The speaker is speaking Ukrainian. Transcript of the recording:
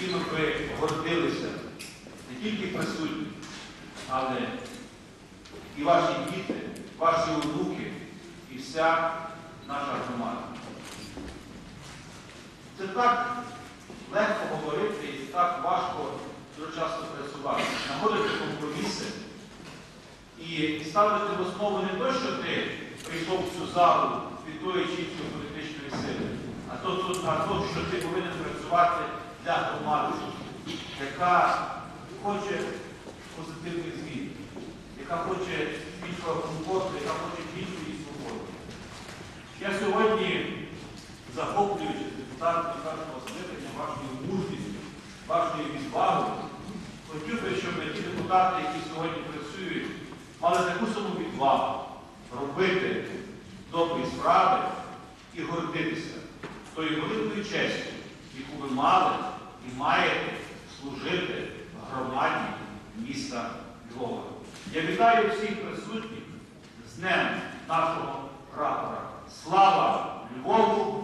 якими ви гордилися, не тільки присутні, але і ваші діти, ваші онуки, і вся наша громада. Це так легко говорити і так важко дуже часто працювати. Знаходити компроміси і ставити в основу не те, що ти прийшов в цю залу від тої чи іншої політичної сили, а то, а то, що ти повинен працювати для громади, яка хоче позитивних змін, яка хоче більшого комфорту, яка хоче більшої свободи. Я сьогодні, захоплюючись депутатом першого скликання, вашою мужністю, вашою відвагою, хотів би, щоб ті депутати, які сьогодні працюють, мали таку саму відвагу робити добрі справи і гордитися тою великою честю, яку ви мали і маєте служити громаді міста Львова. Я вітаю всіх присутніх з Днем нашого прапора. Слава Львову!